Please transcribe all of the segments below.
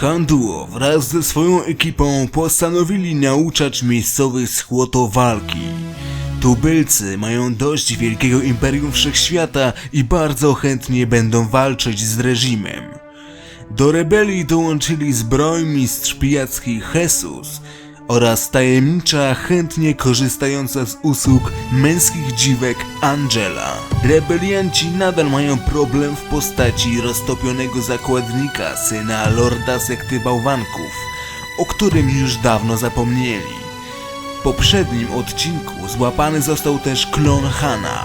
Handuo wraz ze swoją ekipą postanowili nauczać miejscowych schłoto walki. Tubylcy mają dość wielkiego imperium wszechświata i bardzo chętnie będą walczyć z reżimem. Do rebelii dołączyli zbrojmistrz pijacki Jesus oraz tajemnicza, chętnie korzystająca z usług męskich dziwek Angela. Rebelianci nadal mają problem w postaci roztopionego zakładnika, syna lorda sekty bałwanków, o którym już dawno zapomnieli. W poprzednim odcinku złapany został też klon Hana.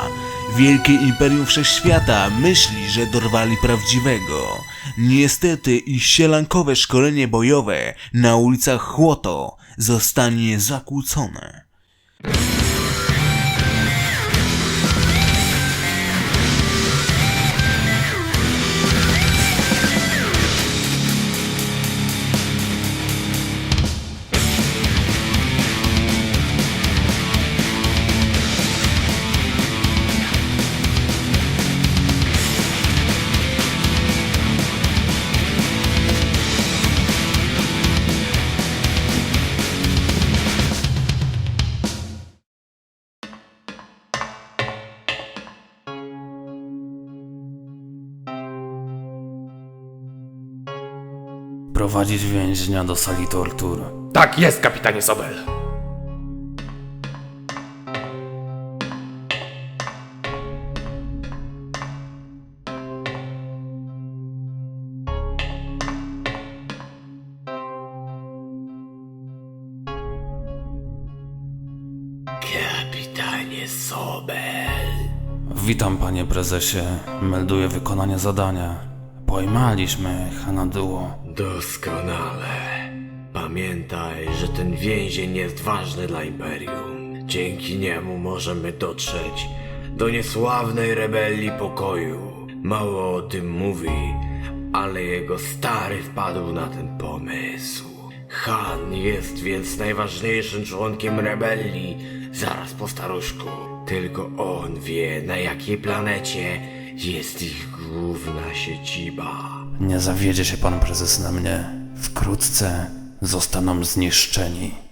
Wielkie Imperium Wszechświata myśli, że dorwali prawdziwego. Niestety ich sielankowe szkolenie bojowe na ulicach Chłoto zostanie zakłócone. Prowadzić więźnia do sali tortur. Tak jest, kapitanie Sobel. Kapitanie Sobel. Witam, panie prezesie. Melduję wykonanie zadania. Pojmaliśmy Hanaduo. Doskonale. Pamiętaj, że ten więzień jest ważny dla Imperium. Dzięki niemu możemy dotrzeć do niesławnej rebelii pokoju. Mało o tym mówi, ale jego stary wpadł na ten pomysł. Han jest więc najważniejszym członkiem rebelii zaraz po staruszku. Tylko on wie, na jakiej planecie jest ich główna siedziba. Nie zawiedzie się pan prezes na mnie. Wkrótce zostaną zniszczeni.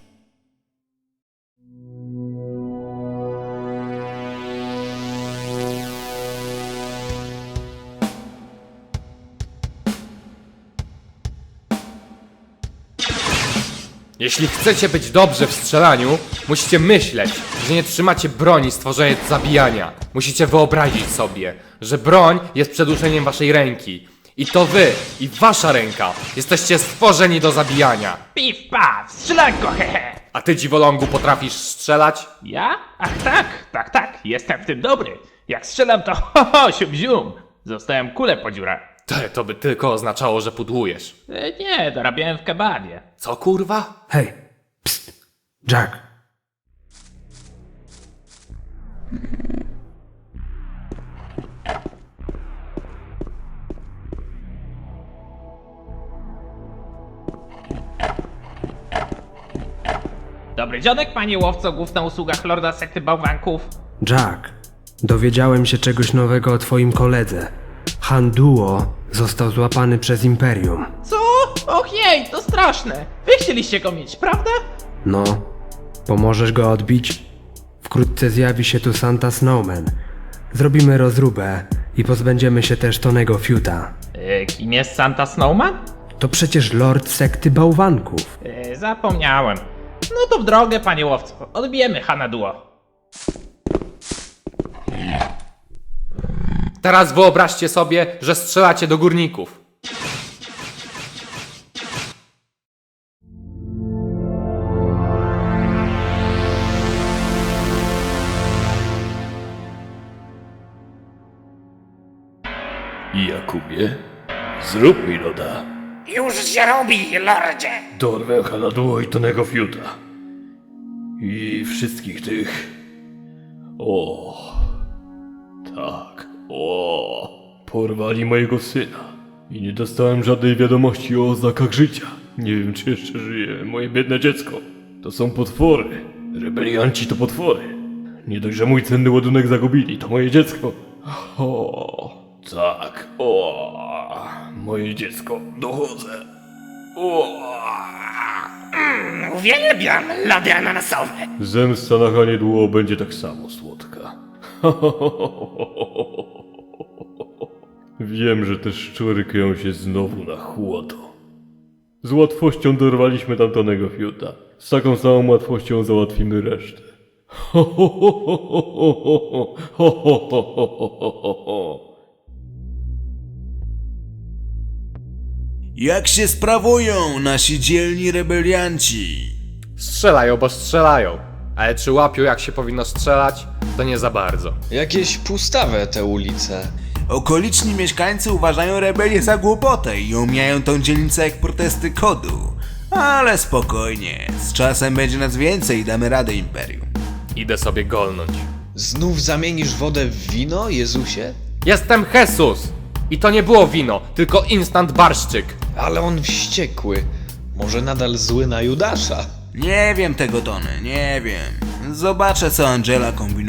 Jeśli chcecie być dobrzy w strzelaniu, musicie myśleć, że nie trzymacie broni stworzenia do zabijania. Musicie wyobrazić sobie, że broń jest przedłużeniem waszej ręki. I to wy, i wasza ręka, jesteście stworzeni do zabijania. Pif paf, strzelanko, hehe. A ty, dziwolągu, potrafisz strzelać? Ja? Ach tak, tak, tak, jestem w tym dobry. Jak strzelam to ho ho, sium zium. Zostałem kulę po dziurę. Te, to by tylko oznaczało, że pudłujesz. E, nie, dorabiałem w kebabie. Co kurwa? Hej, psst, Jack. Dobry dzionek, panie łowco głów na usługach lorda sekty bałwanków. Jack, dowiedziałem się czegoś nowego o twoim koledze. Han Duo został złapany przez Imperium. Co? Och jej, to straszne. Wy chcieliście go mieć, prawda? No, pomożesz go odbić? Wkrótce zjawi się tu Santa Snowman. Zrobimy rozróbę i pozbędziemy się też Tonego Fiuta. E, kim jest Santa Snowman? To przecież lord sekty bałwanków. E, zapomniałem. No to w drogę, panie łowco. Odbijemy Hana Teraz wyobraźcie sobie, że strzelacie do górników. Jakubie, zrób mi loda. Już się robi, lordzie! Dorwę Haladuo i Tonego Fiuta. I wszystkich tych. O, tak, o. Porwali mojego syna. I nie dostałem żadnej wiadomości o oznakach życia. Nie wiem, czy jeszcze żyje moje biedne dziecko. To są potwory. Rebelianci to potwory. Nie dość, że mój cenny ładunek zagubili, to moje dziecko. O, tak, o. Moje dziecko, dochodzę. Uwielbiam lody ananasowe. Zemsta na Hanie długo będzie tak samo słodka. Wiem, że te szczury kryją się znowu na chłodo. Z łatwością dorwaliśmy tamtonego fiuta. Z taką samą łatwością załatwimy resztę. Jak się sprawują nasi dzielni rebelianci? Strzelają, bo strzelają. Ale czy łapią jak się powinno strzelać? To nie za bardzo. Jakieś pustawe te ulice. Okoliczni mieszkańcy uważają rebelię za głupotę i omijają tą dzielnicę jak protesty kodu. Ale spokojnie, z czasem będzie nas więcej i damy radę Imperium. Idę sobie golnąć. Znów zamienisz wodę w wino, Jezusie? Jestem Jesus! I to nie było wino, tylko instant barszczyk. Ale on wściekły. Może nadal zły na Judasza? Nie wiem tego Tony, nie wiem. Zobaczę co Angela kombinuje.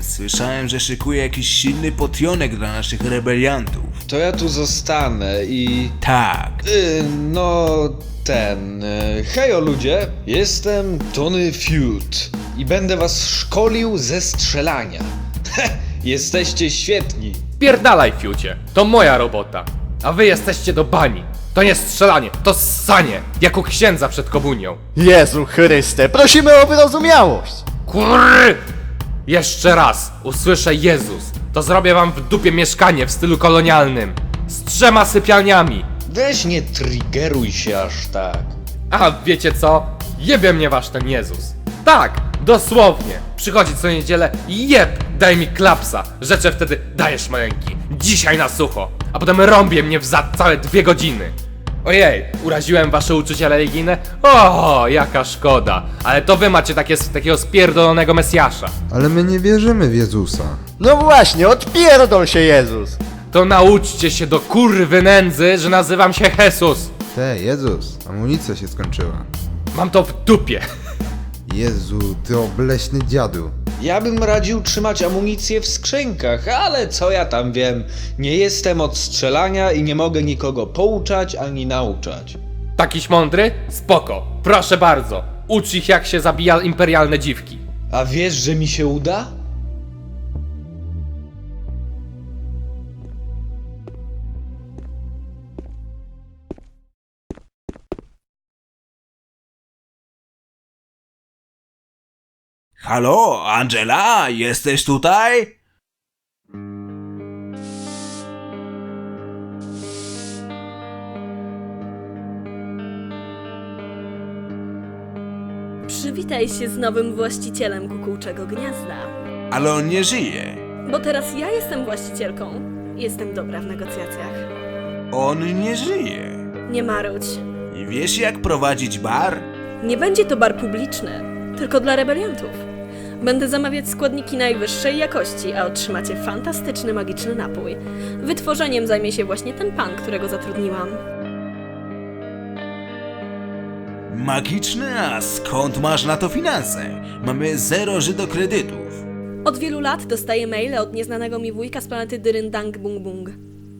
Słyszałem, że szykuje jakiś silny potionek dla naszych rebeliantów. To ja tu zostanę i... Tak, Y, no... ten... Y, hejo ludzie, jestem Tony Feud i będę was szkolił ze strzelania. Jesteście świetni. Pierdalaj, fiucie. To moja robota. A wy jesteście do bani. To nie strzelanie, to ssanie. Jak u księdza przed komunią. Jezu Chryste, prosimy o wyrozumiałość! Kurry! Jeszcze raz usłyszę Jezus, to zrobię wam w dupie mieszkanie w stylu kolonialnym. Z trzema sypialniami. Weź nie triggeruj się aż tak. A wiecie co? Jebie mnie wasz ten Jezus. Tak, dosłownie. Przychodzi co niedzielę i jeb, daj mi klapsa. Rzeczę wtedy dajesz maleńki. Dzisiaj na sucho. A potem rąbie mnie w zad całe dwie godziny. Ojej, uraziłem wasze uczucia religijne? O, jaka szkoda. Ale to wy macie takie, takiego spierdolonego Mesjasza. Ale my nie wierzymy w Jezusa. No właśnie, odpierdol się Jezus! To nauczcie się do kurwy nędzy, że nazywam się Jesus. Te, Jezus, amunicja się skończyła. Mam to w dupie. Jezu, ty obleśny dziadu. Ja bym radził trzymać amunicję w skrzynkach, ale co ja tam wiem. Nie jestem od strzelania i nie mogę nikogo pouczać ani nauczać. Takiś mądry? Spoko. Proszę bardzo. Ucz ich jak się zabija imperialne dziwki. A wiesz, że mi się uda? Halo, Angela, jesteś tutaj? Przywitaj się z nowym właścicielem kukułczego gniazda. Ale on nie żyje. Bo teraz ja jestem właścicielką. Jestem dobra w negocjacjach. On nie żyje. Nie marudź. I wiesz jak prowadzić bar? Nie będzie to bar publiczny, tylko dla rebeliantów. Będę zamawiać składniki najwyższej jakości, a otrzymacie fantastyczny magiczny napój. Wytworzeniem zajmie się właśnie ten pan, którego zatrudniłam. Magiczny, a skąd masz na to finanse? Mamy zero żydokredytów. Od wielu lat dostaję maile od nieznanego mi wujka z planety Dyryndang Bung Bung.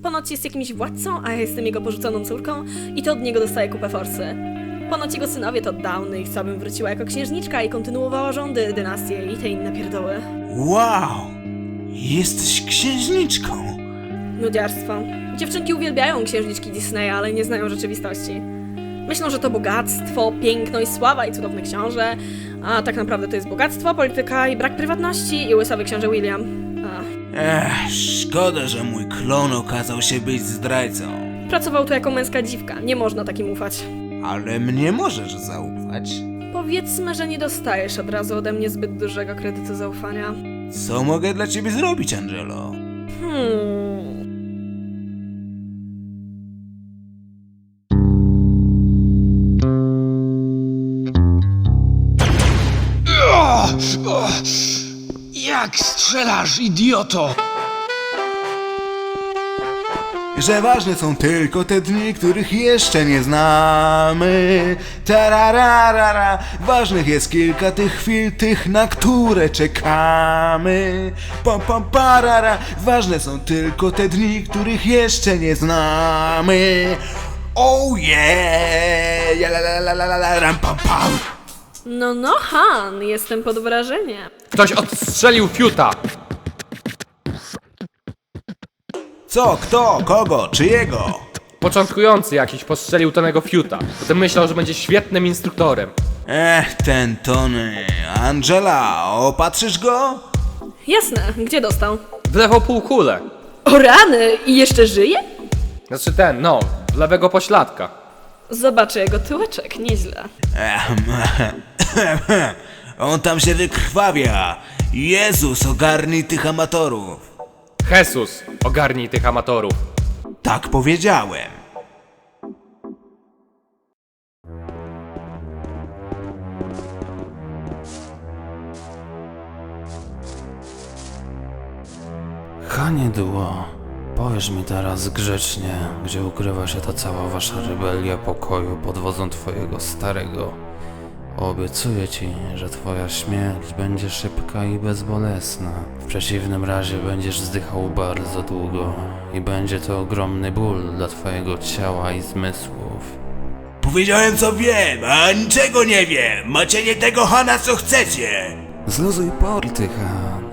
Ponoć jest jakimś władcą, a ja jestem jego porzuconą córką i to od niego dostaję kupę forsy. Ponoć jego synowie to downy i abym wróciła jako księżniczka i kontynuowała rządy, dynastię i te inne pierdoły. Wow! Jesteś księżniczką. Nudziarstwo. Dziewczynki uwielbiają księżniczki Disneya, ale nie znają rzeczywistości. Myślą, że to bogactwo, piękno i sława i cudowny książę, a tak naprawdę to jest bogactwo, polityka i brak prywatności i łysowy książę William. Ach. Ech, szkoda, że mój klon okazał się być zdrajcą. Pracował tu jako męska dziwka, nie można takim ufać. Ale mnie możesz zaufać. Powiedzmy, że nie dostajesz od razu ode mnie zbyt dużego kredytu zaufania. Co mogę dla ciebie zrobić, Angelo? Hmm. Jak strzelasz, idioto! Że ważne są tylko te dni, których jeszcze nie znamy. Tarararara. Ważnych jest kilka tych chwil, tych, na które czekamy. Pam, pam, parara. Ważne są tylko te dni, których jeszcze nie znamy. Oh yeah! Ja, la, la, la, la, la, la, ram, pam, pam. No, no, Han, jestem pod wrażeniem. Ktoś odstrzelił fiuta! Co, kto, kogo, czyjego? Początkujący jakiś postrzelił Tonego fiuta. Potem myślał, że będzie świetnym instruktorem. Ech, ten Tony. Angela, opatrzysz go? Jasne, gdzie dostał? W lewą półkulę. O rany, i jeszcze żyje? Znaczy ten, no, w lewego pośladka. Zobaczę jego tyłeczek, nieźle. Ehm, On tam się wykrwawia. Jezus, ogarnij tych amatorów. Jesus, ogarnij tych amatorów. Tak powiedziałem. Hanie Duo, powiesz mi teraz grzecznie, gdzie ukrywa się ta cała wasza rebelia pokoju pod wodzą twojego starego. Obiecuję ci, że twoja śmierć będzie szybka i bezbolesna. W przeciwnym razie będziesz zdychał bardzo długo i będzie to ogromny ból dla twojego ciała i zmysłów. Powiedziałem co wiem, a niczego nie wiem. Macie nie tego Hana co chcecie. Zluzuj porty, Han.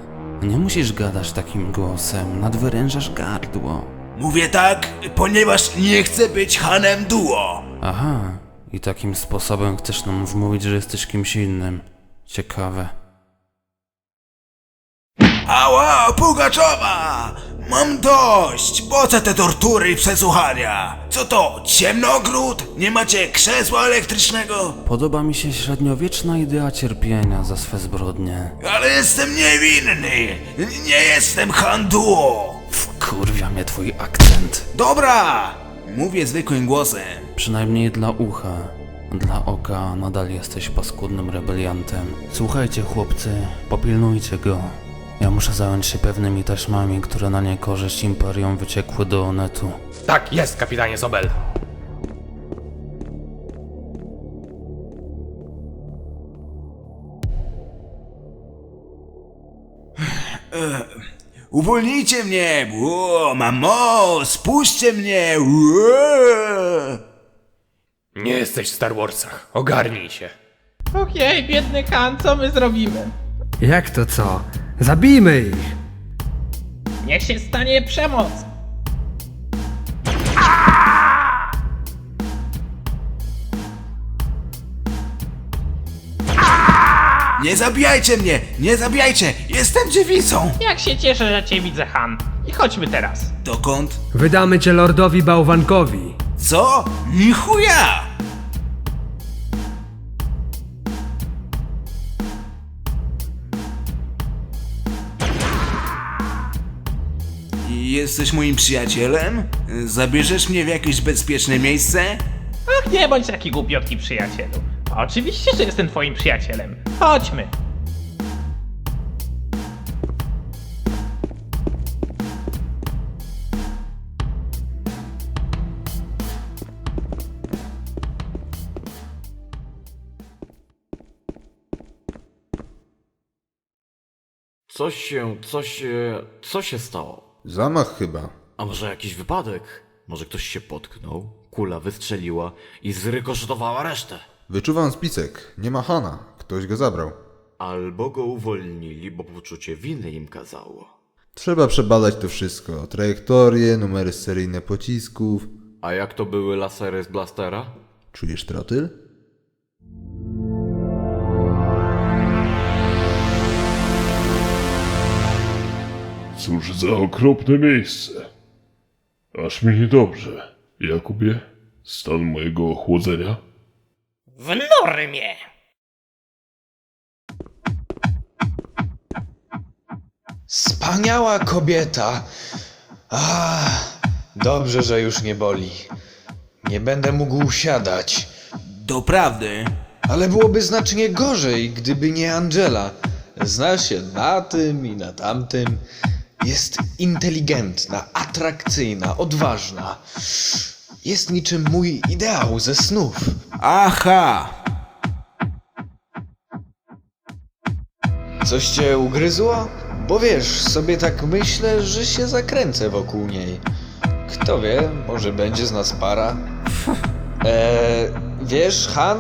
Nie musisz gadać takim głosem, nadwyrężasz gardło. Mówię tak, ponieważ nie chcę być Hanem Duo. Aha, i takim sposobem chcesz nam wmówić, że jesteś kimś innym. Ciekawe. Ała, Pugaczowa! Mam dość! Po co te tortury i przesłuchania? Co to, ciemnogród? Nie macie krzesła elektrycznego? Podoba mi się średniowieczna idea cierpienia za swe zbrodnie. Ale jestem niewinny! Nie jestem Handuo! Wkurwia mnie twój akcent. Dobra! Mówię zwykłym głosem. Przynajmniej dla ucha. Dla oka nadal jesteś paskudnym rebeliantem. Słuchajcie, chłopcy, popilnujcie go. Ja muszę zająć się pewnymi taśmami, które na niekorzyść Imperium wyciekły do Onetu. Tak, jest, kapitanie Sobel. Uwolnijcie mnie! Ło, mamo! Spuśćcie mnie! Nie jesteś w Star Warsach. Ogarnij się. Okej, biedny Han, co my zrobimy? Jak to co? Zabijmy ich! Niech się stanie przemoc. Nie zabijajcie mnie! Nie zabijajcie! Jestem dziewicą! Jak się cieszę, że cię widzę, Han. I chodźmy teraz. Dokąd? Wydamy cię lordowi bałwankowi. Co? Ni chuja! Jesteś moim przyjacielem? Zabierzesz mnie w jakieś bezpieczne miejsce? Ach, nie bądź taki głupiotki, przyjacielu. Oczywiście, że jestem twoim przyjacielem. Chodźmy. Coś się, coś się, co się stało? Zamach chyba. A może jakiś wypadek? Może ktoś się potknął, kula wystrzeliła i zrykosztowała resztę? Wyczuwam spisek. Nie ma Hana. Ktoś go zabrał. Albo go uwolnili, bo poczucie winy im kazało. Trzeba przebadać to wszystko. Trajektorie, numery seryjne pocisków. A jak to były lasery z blastera? Czujesz trotyl? Cóż za okropne miejsce. Aż mi niedobrze. Jakubie, stan mojego ochłodzenia? W normie! Wspaniała kobieta. Ah, dobrze, że już nie boli. Nie będę mógł usiadać. Doprawdy. Ale byłoby znacznie gorzej, gdyby nie Angela. Zna się na tym i na tamtym. Jest inteligentna, atrakcyjna, odważna. Jest niczym mój ideał ze snów. Aha! Coś cię ugryzło? Bo wiesz, sobie tak myślę, że się zakręcę wokół niej. Kto wie, może będzie z nas para? Eee, wiesz, Han,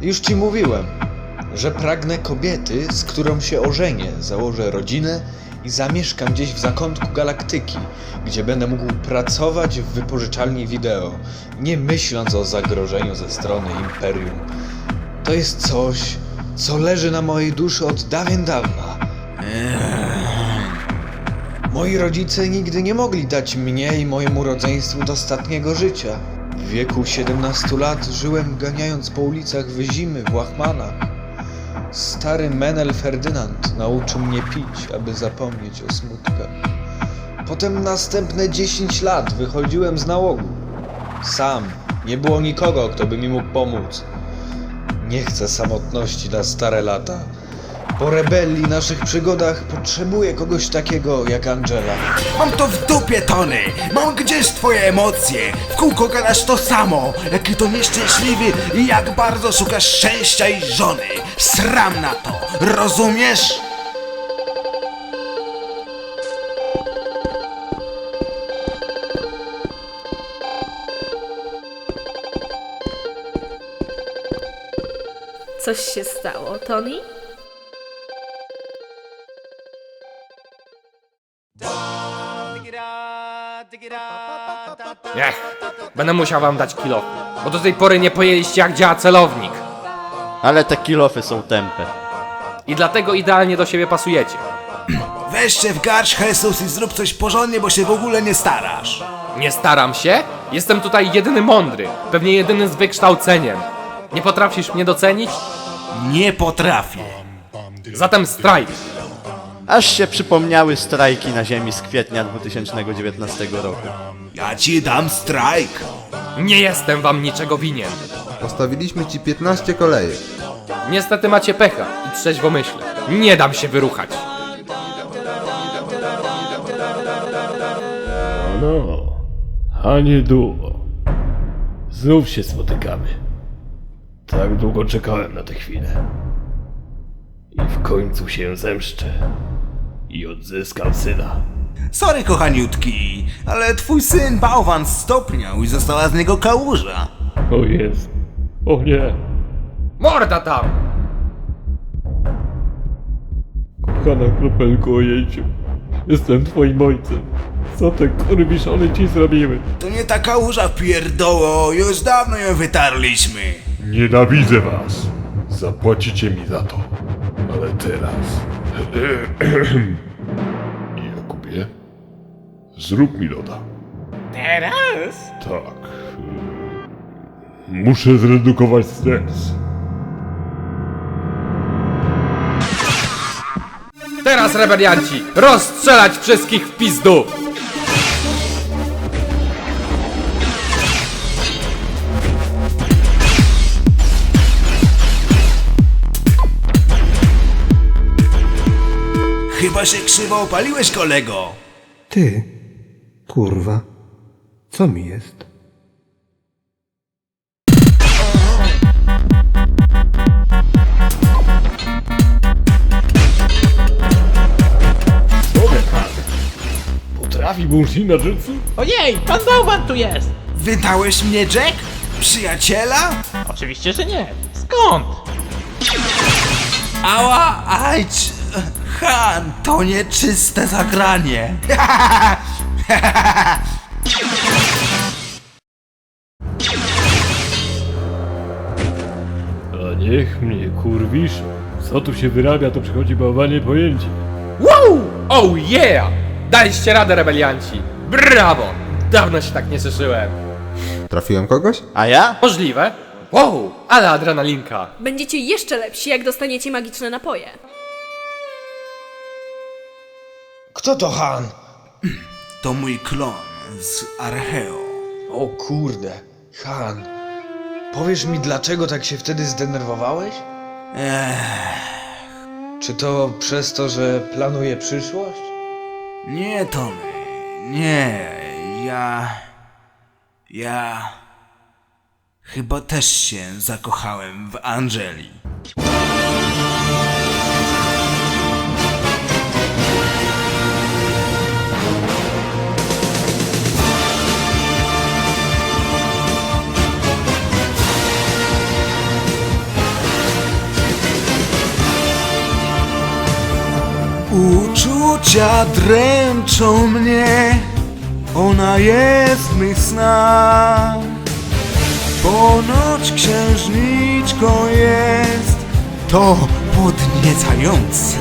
już ci mówiłem, że pragnę kobiety, z którą się ożenię, założę rodzinę zamieszkam gdzieś w zakątku galaktyki, gdzie będę mógł pracować w wypożyczalni wideo, nie myśląc o zagrożeniu ze strony Imperium. To jest coś, co leży na mojej duszy od dawien dawna. Moi rodzice nigdy nie mogli dać mnie i mojemu rodzeństwu dostatniego życia. W wieku 17 lat żyłem ganiając po ulicach Wyzimy w Łachmanach. Stary Menel Ferdynand nauczył mnie pić, aby zapomnieć o smutkach. Potem następne 10 lat wychodziłem z nałogu. Sam. Nie było nikogo, kto by mi mógł pomóc. Nie chcę samotności na stare lata. Po rebelii, naszych przygodach potrzebuję kogoś takiego jak Angela. Mam to w dupie, Tony! Mam gdzieś twoje emocje! W kółko gadasz to samo! Jaki to nieszczęśliwy i jak bardzo szukasz szczęścia i żony! Sram na to! Rozumiesz? Coś się stało, Tony? Niech, będę musiał wam dać kilo, bo do tej pory nie pojęliście jak działa celownik. Ale te kilofy są tępe. I dlatego idealnie do siebie pasujecie. Weźcie w garść, Jesus, i zrób coś porządnie, bo się w ogóle nie starasz. Nie staram się? Jestem tutaj jedyny mądry, pewnie jedyny z wykształceniem. Nie potrafisz mnie docenić? Nie potrafię. Zatem strajk. Aż się przypomniały strajki na ziemi z kwietnia 2019 roku. Ja ci dam strajk. Nie jestem wam niczego winien. Postawiliśmy ci 15 kolejek. Niestety macie pecha i trzeźwo myślę. Nie dam się wyruchać. No, Hanie Duo. Znów się spotykamy. Tak długo czekałem na tę chwilę. I w końcu się zemszczę. I odzyskam syna. Sorry, kochaniutki, ale twój syn bałwan stopniał i została z niego kałuża. O Jezu. O nie. Morda tam! Kochana kropelko ojejciu. Jestem twoim ojcem. Co te kurwiszony ci zrobiły? To nie ta kałuża pierdoło, już dawno ją wytarliśmy. Nienawidzę was. Zapłacicie mi za to. Ale teraz. Jakubie, zrób mi loda. Teraz? Tak. Muszę zredukować stres. Teraz rebelianci! Rozstrzelać wszystkich w pizdu! Chyba się krzywo opaliłeś, kolego. Ty, kurwa, co mi jest? Potrafi Bunshi na jutsu? Ojej, pan Bałwan tu jest! Wydałeś mnie, Jack? Przyjaciela? Oczywiście, że nie. Skąd? Ała, ajć! Han, to nieczyste zagranie. A niech mnie kurwisz. Co tu się wyrabia, to przychodzi bałwanie pojęcie. Wow! Oh yeah! Daliście radę, rebelianci! Brawo! Dawno się tak nie cieszyłem. Trafiłem kogoś? A ja? Możliwe? Wow! Ale adrenalinka! Będziecie jeszcze lepsi, jak dostaniecie magiczne napoje. Kto to Han? To mój klon z Archeo. O kurde, Han. Powiesz mi, dlaczego tak się wtedy zdenerwowałeś? Ech, Czy to przez to, że planuję przyszłość? nie, Tony. Nie, ja... Ja... Chyba też się zakochałem w Angeli. Uczucia dręczą mnie, ona jest mych snach. Ponoć księżniczką jest, to podniecające.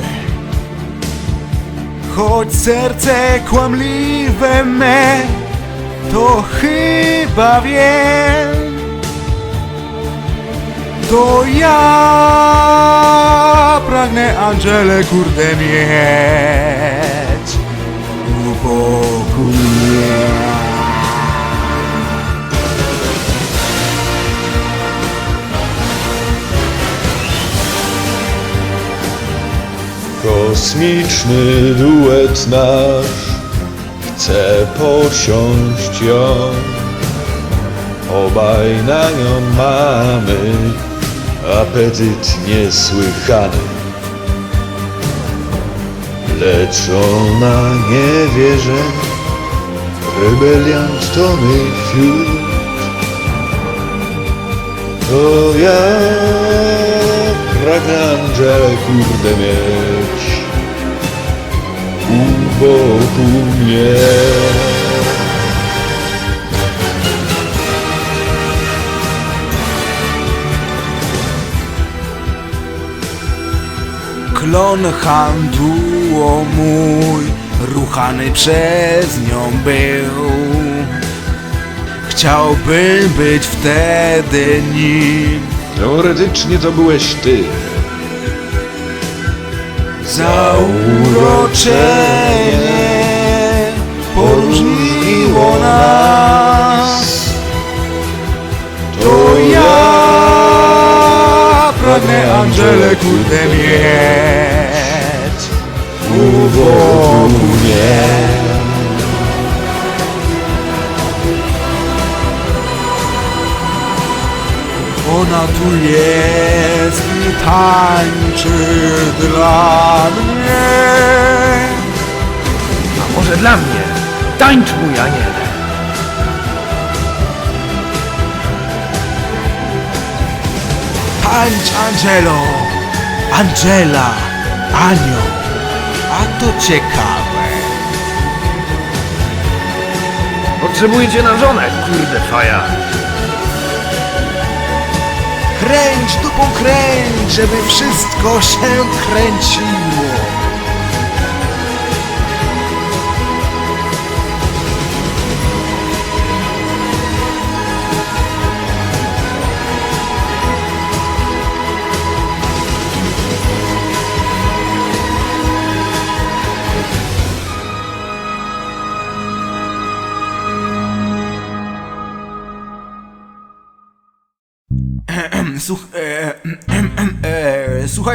Choć serce kłamliwe me, to chyba wiem. To ja pragnę Angelę kurde mieć u boku mnie. Kosmiczny duet nasz chce posiąść ją. Obaj na nią mamy apetyt niesłychany. Lecz ona nie wie, że rebeliant to my wśród. To ja pragnę Angelę kurde mieć u boku mnie. Klon handło mój, ruchany przez nią był. Chciałbym być wtedy nim. Teoretycznie to byłeś ty. Zauroczenie poróżniło nas. Pragnę Angelę kurde mieć u mnie. Ona tu jest i tańczy dla mnie. A może dla mnie? Tańcz mój aniele. Tańcz Angelo! Angela! Anioł! A to ciekawe. Potrzebuję cię na żonę, kurde faja. Kręć dupą kręć, żeby wszystko się kręciło.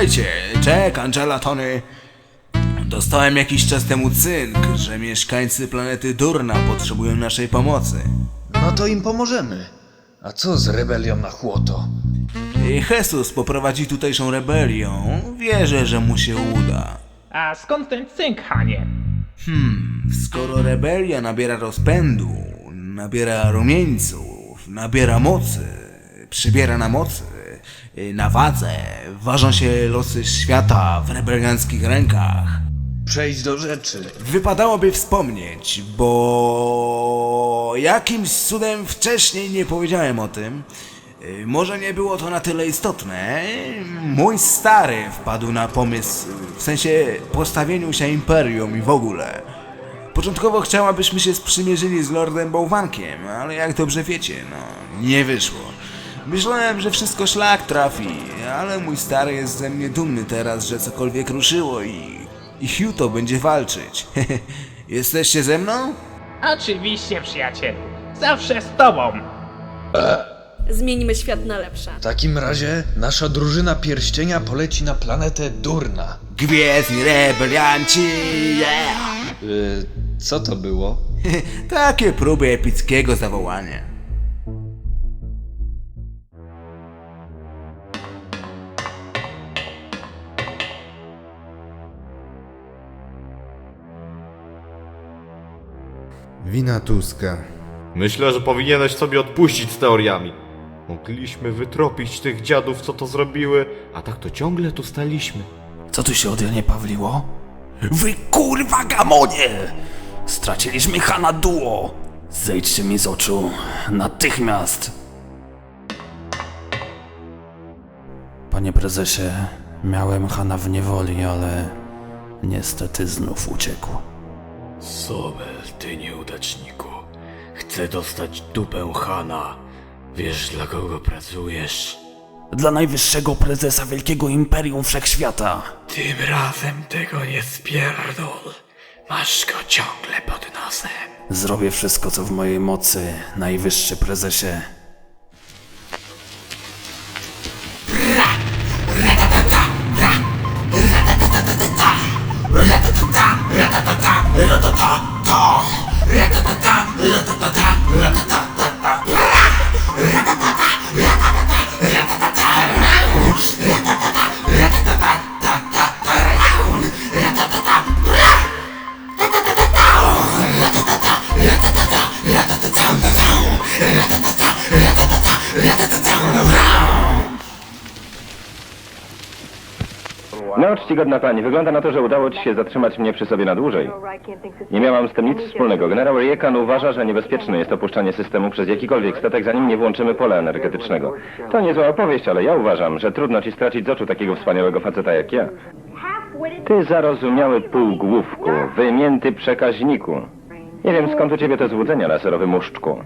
Słuchajcie, Jack, Angela, Tony. Dostałem jakiś czas temu cynk, że mieszkańcy planety Durna potrzebują naszej pomocy. No to im pomożemy. A co z rebelią na chłoto? I Jesus poprowadzi tutejszą rebelią. Wierzę, że mu się uda. A skąd ten cynk, Hanie? Hmm, skoro rebelia nabiera rozpędu, nabiera rumieńców, nabiera mocy, przybiera na mocy, na wadze, ważą się losy świata w rebelianckich rękach. Przejdź do rzeczy. Wypadałoby wspomnieć, bo jakimś cudem wcześniej nie powiedziałem o tym. Y, Może nie było to na tyle istotne. Mój stary wpadł na pomysł, w sensie postawieniu się imperium i w ogóle. Początkowo chciał, abyśmy się sprzymierzyli z Lordem Bałwankiem, ale jak dobrze wiecie, no, nie wyszło. Myślałem, że wszystko szlak trafi, ale mój stary jest ze mnie dumny teraz, że cokolwiek ruszyło i, i Huto będzie walczyć. Jesteście ze mną? Oczywiście, przyjacielu. Zawsze z tobą. Zmienimy świat na lepsze. W takim razie nasza drużyna pierścienia poleci na planetę Durna. Gwiezdni rebelianci, yeah! Yy, co to było? Takie próby epickiego zawołania. Wina Tuska. Myślę, że powinieneś sobie odpuścić z teoriami. Mogliśmy wytropić tych dziadów, co to zrobiły, a tak to ciągle tu staliśmy. Co tu się od Janie Pawliło? Wy kurwa gamonie! Straciliśmy Hana Duo! Zejdźcie mi z oczu. Natychmiast! Panie prezesie, miałem Hana w niewoli, ale niestety znów uciekł. Sobel, ty nieudaczniku. Chcę dostać dupę Hana. Wiesz, dla kogo pracujesz? Dla najwyższego prezesa Wielkiego Imperium Wszechświata! Tym razem tego nie spierdol. Masz go ciągle pod nosem. Zrobię wszystko, co w mojej mocy, najwyższy prezesie. Czcigodna pani, wygląda na to, że udało ci się zatrzymać mnie przy sobie na dłużej. Nie miałam z tym nic wspólnego. Generał Riekan uważa, że niebezpieczne jest opuszczanie systemu przez jakikolwiek statek, zanim nie włączymy pola energetycznego. To niezła opowieść, ale ja uważam, że trudno ci stracić z oczu takiego wspaniałego faceta jak ja. Ty zarozumiały półgłówku, wymięty przekaźniku. Nie wiem skąd u ciebie te złudzenia, laserowy muszczku.